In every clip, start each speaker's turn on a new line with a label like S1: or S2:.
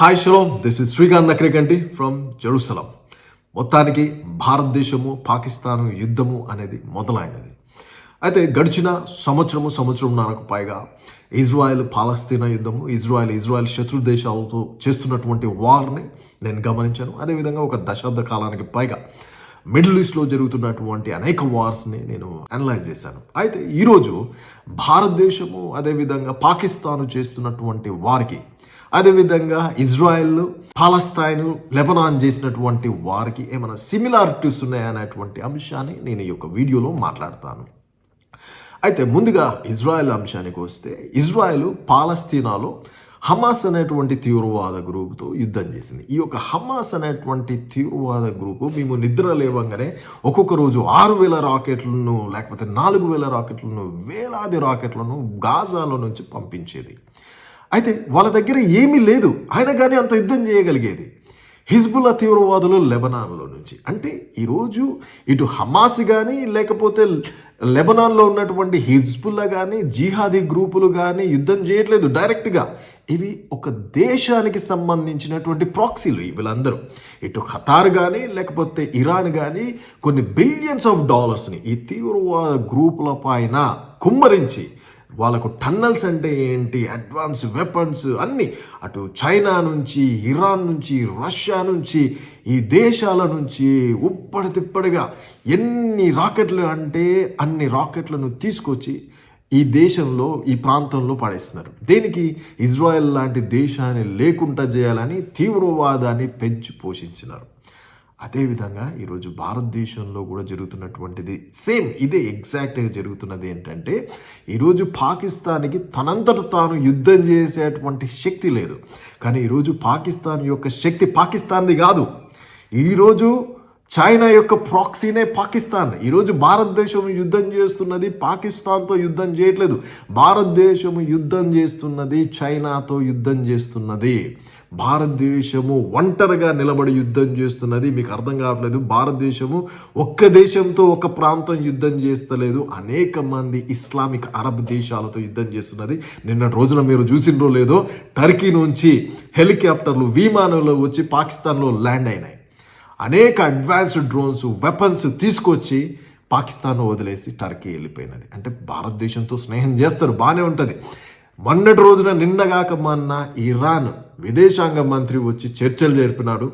S1: Hi shalom. This is Srikanth Nakrikanti from Jerusalem మొత్తానికి భారతదేశము పాకిస్తాన్ యుద్ధము అనేది మొదలైనది. అయితే గడిచిన సంవత్సరము సంవత్సరంన్నరకు పైగా ఇజ్రాయెల్ పాలస్తీనా యుద్ధము ఇజ్రాయెల్ ఇజ్రాయెల్ శత్రు దేశాలతో చేస్తున్నటువంటి వార్ని నేను గమనించాను. అదేవిధంగా ఒక దశాబ్ద కాలానికి పైగా మిడిల్ ఈస్ట్లో జరుగుతున్నటువంటి అనేక వార్స్ని నేను అనలైజ్ చేశాను. అయితే ఈరోజు భారతదేశము అదేవిధంగా పాకిస్తాను చేస్తున్నటువంటి వారికి అదేవిధంగా ఇజ్రాయెల్ పాలస్తాయిన్ లెబనాన్ చేసినటువంటి వారికి ఏమైనా సిమిలారిటీస్ ఉన్నాయనేటువంటి అంశాన్ని నేను ఈ యొక్క వీడియోలో మాట్లాడతాను. అయితే ముందుగా ఇజ్రాయెల్ అంశానికి వస్తే ఇజ్రాయెల్ పాలస్తీనాలో హమాస్ అనేటువంటి తీవ్రవాద గ్రూపుతో యుద్ధం చేసింది. ఈ యొక్క హమాస్ అనేటువంటి తీవ్రవాద గ్రూపు మేము నిద్ర లేవంగానే ఒక్కొక్క రోజు ఆరు వేల రాకెట్లను లేకపోతే నాలుగు వేల రాకెట్లను వేలాది రాకెట్లను గాజాలో నుంచి పంపించేది. అయితే వాళ్ళ దగ్గర ఏమీ లేదు. ఆయన కానీ అంత యుద్ధం చేయగలిగేది. హిజ్బుల్లా తీవ్రవాదులు లెబనాన్లో నుంచి. అంటే ఈరోజు ఇటు హమాస్ కానీ లేకపోతే లెబనాన్లో ఉన్నటువంటి హిజ్బుల్లా కానీ జిహాదీ గ్రూపులు కానీ యుద్ధం చేయట్లేదు డైరెక్ట్గా. ఇవి ఒక దేశానికి సంబంధించినటువంటి ప్రాక్సీలు వీళ్ళందరూ. ఇటు ఖతార్ కానీ లేకపోతే ఇరాన్ కానీ కొన్ని బిలియన్స్ ఆఫ్ డాలర్స్ని ఈ తీవ్రవాద గ్రూపుల పైన కుమ్మరించి వాళ్ళకు టన్నల్స్ అంటే ఏంటి? అడ్వాన్స్ వెపన్స్ అన్నీ. అటు చైనా నుంచి ఇరాన్ నుంచి రష్యా నుంచి ఈ దేశాల నుంచి ఉప్పడి తిప్పడిగా ఎన్ని రాకెట్లు అంటే అన్ని రాకెట్లను తీసుకొచ్చి ఈ దేశంలో ఈ ప్రాంతంలో పడేస్తున్నారు దేనికి? ఇజ్రాయెల్ లాంటి దేశాన్ని లేకుండా చేయాలని తీవ్రవాదాన్ని పెంచి పోషించినారు. అదేవిధంగా ఈరోజు భారతదేశంలో కూడా జరుగుతున్నటువంటిది సేమ్ ఇదే ఎగ్జాక్ట్గా జరుగుతున్నది ఏంటంటే ఈరోజు పాకిస్తాన్కి తనంతట తాను యుద్ధం చేసేటువంటి శక్తి లేదు. కానీ ఈరోజు పాకిస్తాన్ యొక్క శక్తి పాకిస్తాన్ది కాదు. ఈరోజు చైనా యొక్క ప్రాక్సీనే పాకిస్తాన్. ఈరోజు భారతదేశం యుద్ధం చేస్తున్నది పాకిస్తాన్తో యుద్ధం చేయట్లేదు. భారతదేశం యుద్ధం చేస్తున్నది చైనాతో యుద్ధం చేస్తున్నది. భారతదేశము ఒంటరిగా నిలబడి యుద్ధం చేస్తున్నది. మీకు అర్థం కావట్లేదు. భారతదేశము ఒక్క దేశంతో ఒక ప్రాంతం యుద్ధం చేస్తలేదు. అనేక మంది ఇస్లామిక్ అరబ్ దేశాలతో యుద్ధం చేస్తున్నది. నిన్న రోజున మీరు చూసినరో లేదో టర్కీ నుంచి హెలికాప్టర్లు విమానంలో వచ్చి పాకిస్తాన్లో ల్యాండ్ అయినాయి. అనేక అడ్వాన్స్డ్ డ్రోన్స్ వెపన్స్ తీసుకొచ్చి పాకిస్తాన్ వదిలేసి టర్కీ వెళ్ళిపోయినది. అంటే భారతదేశంతో స్నేహం చేస్తారు బాగానే ఉంటుంది. మొన్నటి రోజున నిన్నగాక మొన్న ఇరాన్ విదేశాంగ మంత్రి వచ్చి చర్చలు జరిపినాడు.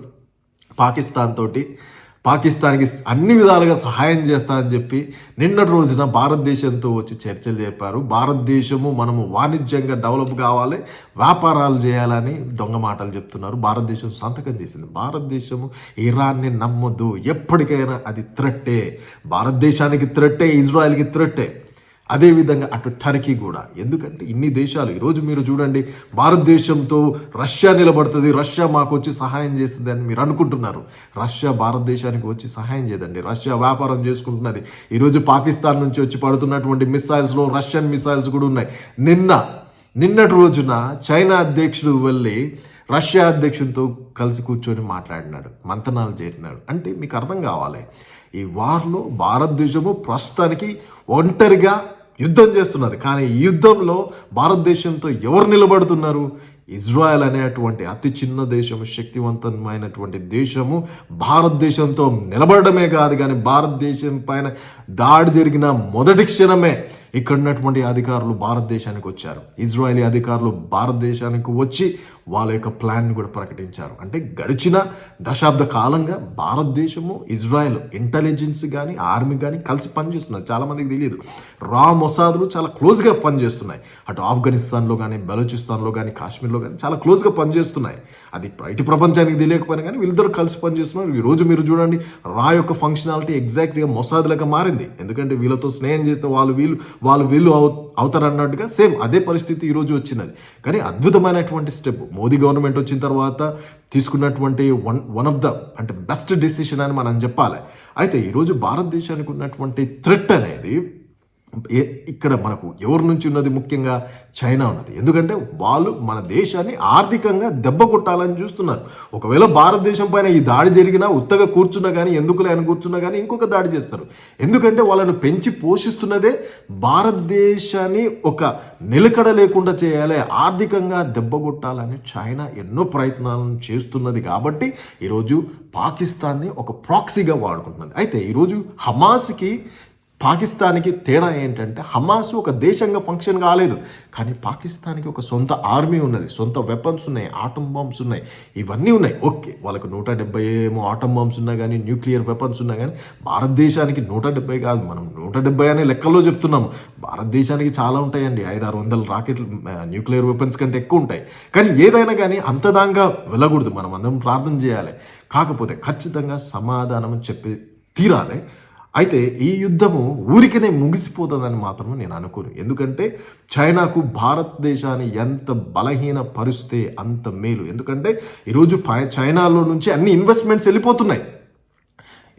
S1: పాకిస్తాన్ తోటి పాకిస్తాన్కి అన్ని విధాలుగా సహాయం చేస్తానని చెప్పి నిన్నటి రోజున భారతదేశంతో వచ్చి చర్చలు చెప్పారు భారతదేశము మనము వాణిజ్యంగా డెవలప్ కావాలి వ్యాపారాలు చేయాలని దొంగ మాటలు చెప్తున్నారు. భారతదేశం సంతకం చేసింది. భారతదేశము ఇరాన్ని నమ్మొద్దు. ఎప్పటికైనా అది త్రట్టే. భారతదేశానికి త్రట్టే ఇజ్రాయెల్కి త్రట్టే. అదేవిధంగా అటు టర్కీ కూడా. ఎందుకంటే ఇన్ని దేశాలు ఈరోజు మీరు చూడండి భారతదేశంతో రష్యా నిలబడుతుంది రష్యా మాకు వచ్చి సహాయం చేస్తుంది అని మీరు అనుకుంటున్నారు. రష్యా భారతదేశానికి వచ్చి సహాయం చేయదండి. రష్యా వ్యాపారం చేసుకుంటున్నది. ఈరోజు పాకిస్తాన్ నుంచి వచ్చి పడుతున్నటువంటి మిసైల్స్లో రష్యన్ మిసైల్స్ కూడా ఉన్నాయి. నిన్న నిన్నటి రోజున చైనా అధ్యక్షుడు వెళ్ళి రష్యా అధ్యక్షుడితో కలిసి కూర్చొని మాట్లాడినాడు. మంతనాలు చేరినాడు. అంటే మీకు అర్థం కావాలి ఈ వార్లో భారతదేశము ప్రస్తుతానికి ఒంటరిగా యుద్ధం చేస్తున్నారు. కానీ ఈ యుద్ధంలో భారతదేశంతో ఎవరు నిలబడుతున్నారు? ఇజ్రాయెల్ అనేటువంటి అతి చిన్న దేశము శక్తివంతమైనటువంటి దేశము భారతదేశంతో నిలబడమే కాదు కానీ భారతదేశం పైన దాడి జరిగిన మొదటి క్షణమే ఇక్కడ ఉన్నటువంటి అధికారులు భారతదేశానికి వచ్చారు. ఇజ్రాయలీ అధికారులు భారతదేశానికి వచ్చి వాళ్ళ యొక్క ప్లాన్ కూడా ప్రకటించారు. అంటే గడిచిన దశాబ్ద కాలంగా భారతదేశము ఇజ్రాయెల్ ఇంటెలిజెన్స్ కానీ ఆర్మీ కానీ కలిసి పనిచేస్తున్నారు. చాలామందికి తెలియదు. రా మొసాదులు చాలా క్లోజ్గా పనిచేస్తున్నాయి. అటు ఆఫ్ఘనిస్తాన్లో కానీ బలూచిస్తాన్లో కానీ కాశ్మీర్ కాశ్మీర్లో కానీ చాలా క్లోజ్గా పనిచేస్తున్నాయి. అది బయట ప్రపంచానికి తెలియకపోయినా కానీ వీళ్ళిద్దరు కలిసి పనిచేస్తున్నారు. ఈ రోజు మీరు చూడండి రా యొక్క ఫంక్షనాలిటీ ఎగ్జాక్ట్గా మొసాదులకు మారింది. ఎందుకంటే వీళ్ళతో స్నేహం చేస్తే వాళ్ళు వీళ్ళు వాళ్ళు వీళ్ళు అవు అవుతారన్నట్టుగా సేమ్ అదే పరిస్థితి ఈరోజు వచ్చినది. కానీ అద్భుతమైనటువంటి స్టెప్ మోదీ గవర్నమెంట్ వచ్చిన తర్వాత తీసుకున్నటువంటి వన్ వన్ ఆఫ్ ద అంటే బెస్ట్ డెసిషన్ అని మనం చెప్పాలి. అయితే ఈరోజు భారతదేశానికి ఉన్నటువంటి థ్రెట్ అనేది ఇక్కడ మనకు ఎవరి నుంచి ఉన్నది ముఖ్యంగా చైనా ఉన్నది. ఎందుకంటే వాళ్ళు మన దేశాన్ని ఆర్థికంగా దెబ్బ కొట్టాలని చూస్తున్నారు. ఒకవేళ భారతదేశం పైన ఈ దాడి జరిగినా ఉత్తగా కూర్చున్నా కానీ ఎందుకులే అని కూర్చున్నా కానీ ఇంకొక దాడి చేస్తారు. ఎందుకంటే వాళ్ళను పెంచి పోషిస్తున్నదే భారతదేశాన్ని ఒక నిలకడ లేకుండా చేయాలి ఆర్థికంగా దెబ్బ కొట్టాలని చైనా ఎన్నో ప్రయత్నాలను చేస్తున్నది కాబట్టి ఈరోజు పాకిస్తాన్ని ఒక ప్రాక్సీగా వాడుకుంటున్నది. అయితే ఈరోజు హమాస్కి పాకిస్తాన్కి తేడా ఏంటంటే హమాస్ ఒక దేశంగా ఫంక్షన్ కాలేదు. కానీ పాకిస్తాన్కి ఒక సొంత ఆర్మీ ఉన్నది. సొంత వెపన్స్ ఉన్నాయి. ఆటం బాంబ్స్ ఉన్నాయి. ఇవన్నీ ఉన్నాయి. ఓకే వాళ్ళకు నూట డెబ్బై ఏమో ఆటం బాంబ్స్ ఉన్నా కానీ న్యూక్లియర్ వెపన్స్ ఉన్నా కానీ భారతదేశానికి నూట డెబ్బై కాదు. మనం నూట డెబ్బై అనే లెక్కల్లో చెప్తున్నాము. భారతదేశానికి చాలా ఉంటాయండి. ఐదు ఆరు వందల రాకెట్లు న్యూక్లియర్ వెపన్స్ కంటే ఎక్కువ ఉంటాయి. కానీ ఏదైనా కానీ అంతదాంగా వెళ్ళకూడదు. మనం అందరం ప్రార్థన చేయాలి. కాకపోతే ఖచ్చితంగా సమాధానం చెప్పి తీరాలి. అయితే ఈ యుద్ధము ఊరికనే ముగిసిపోతుందని మాత్రం నేను అనుకోను. ఎందుకంటే చైనాకు భారతదేశాన్ని ఎంత బలహీన పరిస్తే అంత మేలు. ఎందుకంటే ఈరోజు పై- చైనాలో నుంచి అన్ని ఇన్వెస్ట్మెంట్స్ వెళ్ళిపోతున్నాయి.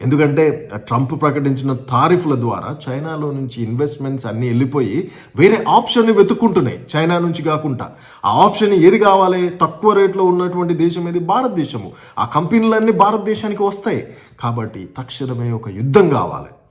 S1: ఎందుకంటే ట్రంప్ ప్రకటించిన తారిఫ్ల ద్వారా చైనాలో నుంచి ఇన్వెస్ట్మెంట్స్ అన్నీ వెళ్ళిపోయి వేరే ఆప్షన్ని వెతుక్కుంటున్నాయి చైనా నుంచి కాకుండా. ఆ ఆప్షన్ ఏది కావాలి? తక్కువ రేట్లో ఉన్నటువంటి దేశం ఏది? భారతదేశము. ఆ కంపెనీలన్నీ భారతదేశానికి వస్తాయి. కాబట్టి తక్షణమే ఒక యుద్ధం కావాలి.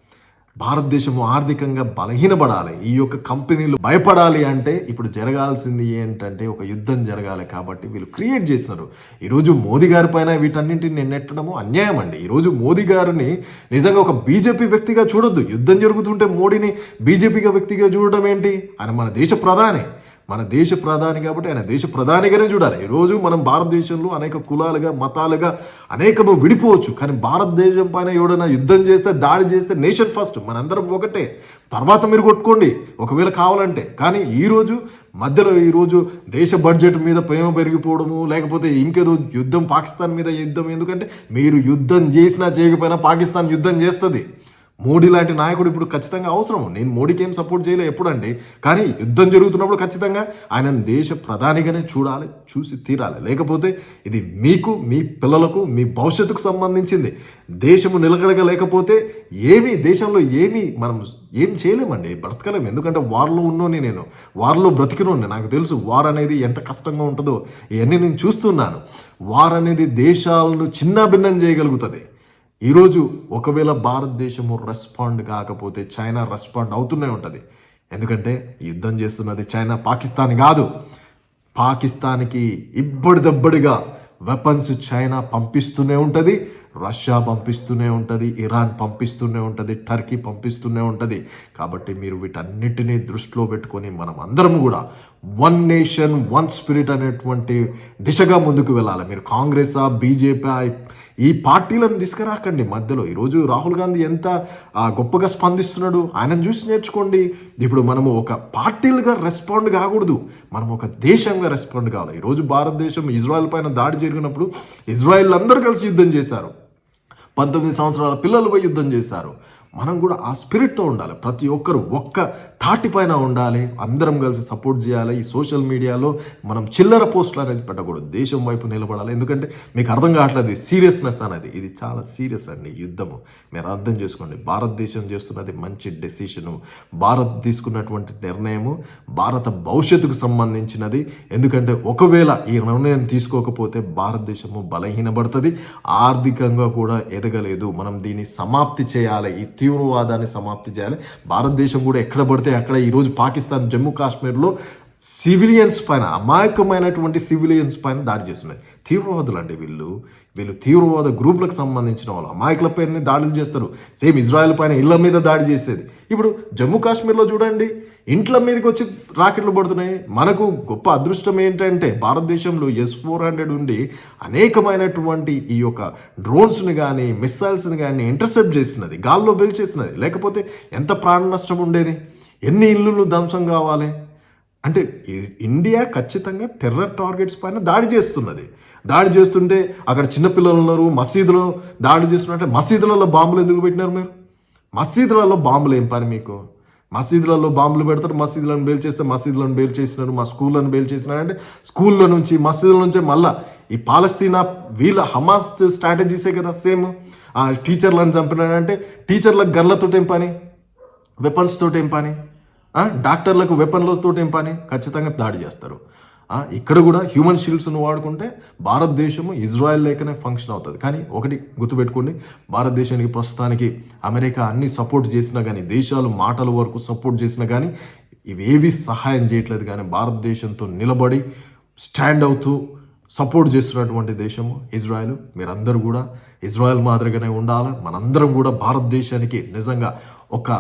S1: భారతదేశము ఆర్థికంగా బలహీనపడాలి. ఈ యొక్క కంపెనీలు భయపడాలి అంటే ఇప్పుడు జరగాల్సింది ఏంటంటే ఒక యుద్ధం జరగాలి కాబట్టి వీళ్ళు క్రియేట్ చేసినారు. ఈరోజు మోదీ గారి పైన వీటన్నింటిని నెట్టడము అన్యాయం అండి. ఈరోజు మోదీ గారిని నిజంగా ఒక బీజేపీ వ్యక్తిగా చూడొద్దు. యుద్ధం జరుగుతుంటే మోడీని బీజేపీగా వ్యక్తిగా చూడడం ఏంటి? ఆయన మన దేశ ప్రధాని. మన దేశ ప్రధాని కాబట్టి ఆయన దేశ ప్రధానిగానే చూడాలి. ఈరోజు మనం భారతదేశంలో అనేక కులాలుగా మతాలుగా అనేకము విడిపోవచ్చు. కానీ భారతదేశం పైన ఎవడైనా యుద్ధం చేస్తే దాడి చేస్తే నేషన్ ఫస్ట్ మనందరం ఒకటే. తర్వాత మీరు కొట్టుకోండి. ఒకవేళ కావాలంటే. కానీ ఈరోజు మధ్యలో ఈరోజు దేశ బడ్జెట్ మీద ప్రేమ పెరిగిపోవడము లేకపోతే ఇంకేదో యుద్ధం పాకిస్తాన్ మీద యుద్ధం. ఎందుకంటే మీరు యుద్ధం చేసినా చేయకపోయినా పాకిస్తాన్ యుద్ధం చేస్తుంది. మోడీ లాంటి నాయకుడు ఇప్పుడు ఖచ్చితంగా అవసరం. నేను మోడీకి ఏం సపోర్ట్ చేయలే ఎప్పుడండి? కానీ యుద్ధం జరుగుతున్నప్పుడు ఖచ్చితంగా ఆయన దేశ ప్రధానిగానే చూడాలి చూసి తీరాలి. లేకపోతే ఇది మీకు మీ పిల్లలకు మీ భవిష్యత్తుకు సంబంధించింది. దేశము నిలకడగా లేకపోతే ఏమీ దేశంలో ఏమీ మనం ఏం చేయలేమండి? బ్రతకలేము. ఎందుకంటే వార్లో ఉన్నోని నేను వార్లో బ్రతికినోని నాకు తెలుసు వార్ అనేది ఎంత కష్టంగా ఉంటుందో. ఇవన్నీ నేను చూస్తున్నాను. వార్ అనేది దేశాలను చిన్న భిన్నం చేయగలుగుతుంది. ఈరోజు ఒకవేళ భారతదేశము రెస్పాండ్ కాకపోతే చైనా రెస్పాండ్ అవుతూనే ఉంటుంది. ఎందుకంటే యుద్ధం చేస్తున్నది చైనా పాకిస్తాన్ కాదు. పాకిస్తాన్కి ఇబ్బడిదబ్బడిగా వెపన్స్ చైనా పంపిస్తూనే ఉంటుంది. రష్యా పంపిస్తూనే ఉంటుంది. ఇరాన్ పంపిస్తూనే ఉంటుంది. టర్కీ పంపిస్తూనే ఉంటుంది. కాబట్టి మీరు వీటన్నిటినీ దృష్టిలో పెట్టుకొని మనం అందరం కూడా వన్ నేషన్ వన్ స్పిరిట్ అనేటువంటి దిశగా ముందుకు వెళ్ళాలి. మీరు కాంగ్రెసా బీజేపీ ఈ పార్టీలను తీసుకురాకండి. మధ్యలో ఈరోజు రాహుల్ గాంధీ ఎంత గొప్పగా స్పందిస్తున్నాడు ఆయనను చూసి నేర్చుకోండి. ఇప్పుడు మనము ఒక పార్టీలుగా రెస్పాండ్ కాకూడదు. మనం ఒక దేశంగా రెస్పాండ్ కావాలి. ఈరోజు భారతదేశం ఇజ్రాయెల్ పైన దాడి జరిగినప్పుడు ఇజ్రాయెల్ అందరూ కలిసి యుద్ధం చేశారు. పంతొమ్మిది సంవత్సరాల పిల్లలపై యుద్ధం చేశారు. మనం కూడా ఆ స్పిరిట్తో ఉండాలి. ప్రతి ఒక్కరు ఒక్క తాటిపైన ఉండాలి అందరం కలిసి సపోర్ట్ చేయాలి. ఈ సోషల్ మీడియాలో మనం చిల్లర పోస్టులు అనేది పెట్టకూడదు. దేశం వైపు నిలబడాలి. ఎందుకంటే మీకు అర్థం కావట్లేదు సీరియస్నెస్ అనేది. ఇది చాలా సీరియస్ అండి యుద్ధము. మీరు అర్థం చేసుకోండి. భారతదేశం చేస్తున్నది మంచి డెసిషను భారత్ తీసుకున్నటువంటి నిర్ణయము భారత భవిష్యత్తుకు సంబంధించినది. ఎందుకంటే ఒకవేళ ఈ నిర్ణయం తీసుకోకపోతే భారతదేశము బలహీనపడుతుంది. ఆర్థికంగా కూడా ఎదగలేదు. మనం దీన్ని సమాప్తి చేయాలి. ఈ తీవ్రవాదాన్ని సమాప్తి చేయాలి. భారతదేశం కూడా ఎక్కడ పడుతుంది పడితే అక్కడ ఈరోజు పాకిస్తాన్ జమ్మూ కాశ్మీర్లో సివిలియన్స్ పైన అమాయకమైనటువంటి సివిలియన్స్ పైన దాడి చేస్తున్నాయి. తీవ్రవాదులు అండి వీళ్ళు. వీళ్ళు తీవ్రవాద గ్రూపులకు సంబంధించిన వాళ్ళు. అమాయకుల పైన దాడులు చేస్తారు. సేమ్ ఇజ్రాయెల్ పైన ఇళ్ళ మీద దాడి చేసేది. ఇప్పుడు జమ్మూ కాశ్మీర్లో చూడండి. ఇంట్ల మీదకి వచ్చి రాకెట్లు పడుతున్నాయి. మనకు గొప్ప అదృష్టం ఏంటంటే భారతదేశంలో ఎస్ ఫోర్ హండ్రెడ్ ఉండి అనేకమైనటువంటి ఈ యొక్క డ్రోన్స్ని కానీ మిస్సైల్స్ని కానీ ఇంటర్సెప్ట్ చేసినది. గాల్లో బెల్చేసినది లేకపోతే ఎంత ప్రాణ నష్టం ఉండేది? ఎన్ని ఇల్లులు ధ్వంసం కావాలి? అంటే ఇండియా ఖచ్చితంగా టెర్రర్ టార్గెట్స్ పైన దాడి చేస్తున్నది. దాడి చేస్తుంటే అక్కడ చిన్నపిల్లలు ఉన్నారు మసీదులో దాడి చేస్తున్నట్టే మసీదులలో బాంబులు ఎందుకు పెట్టినారు మీరు? మసీదులలో బాంబులు ఏం పని మీకు? మసీదులలో బాంబులు పెడతారు మసీదులను బేల్ చేస్తే మసీదులను బేల్ చేసినారు మా స్కూళ్ళను బేల్ చేసినారు. అంటే స్కూళ్ళ నుంచి మసీదుల నుంచే మళ్ళా ఈ పాలస్తీనా వీళ్ళ హమాస్ స్ట్రాటజీసే కదా సేమ్. ఆ టీచర్లను చంపినాడంటే టీచర్లకు గన్లతో ఏం పని? వెపన్స్ తోటి ఏం పని? డాక్టర్లకు వెపన్లతో ఏం పని? ఖచ్చితంగా దాడి చేస్తారు. ఇక్కడ కూడా హ్యూమన్ షీల్డ్స్ను వాడుకుంటే భారతదేశము ఇజ్రాయెల్ లేకనే ఫంక్షన్ అవుతుంది. కానీ ఒకటి గుర్తుపెట్టుకోండి భారతదేశానికి ప్రస్తుతానికి అమెరికా అన్ని సపోర్ట్ చేసినా కానీ దేశాలు మాటల వరకు సపోర్ట్ చేసినా కానీ ఇవేవి సహాయం చేయట్లేదు. కానీ భారతదేశంతో నిలబడి స్టాండ్ అవుతూ సపోర్ట్ చేస్తున్నటువంటి దేశము ఇజ్రాయెల్. మీరందరూ కూడా ఇజ్రాయెల్ మాదిరిగానే ఉండాలి? మనందరం కూడా భారతదేశానికి నిజంగా ఒక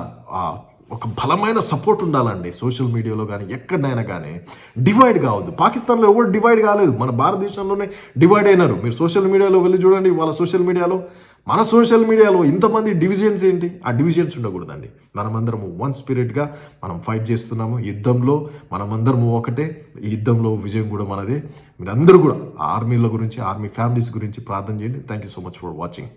S1: ఒక బలమైన సపోర్ట్ ఉండాలండి. సోషల్ మీడియాలో కానీ ఎక్కడైనా కానీ డివైడ్ కావద్దు. పాకిస్తాన్లో ఎవరు డివైడ్ కాలేదు. మన భారతదేశంలోనే డివైడ్ అయినారు. మీరు సోషల్ మీడియాలో వెళ్ళి చూడండి వాళ్ళ సోషల్ మీడియాలో మన సోషల్ మీడియాలో ఇంతమంది డివిజన్స్ ఏంటి? ఆ డివిజన్స్ ఉండకూడదండి. మనమందరము వన్ స్పిరిట్గా మనం ఫైట్ చేస్తున్నాము. యుద్ధంలో మనమందరము ఒకటే. ఈ యుద్ధంలో విజయం కూడా మనదే. మీరందరూ కూడా ఆ ఆర్మీల గురించి ఆర్మీ ఫ్యామిలీస్ గురించి ప్రార్థన చేయండి. Thank you so much for watching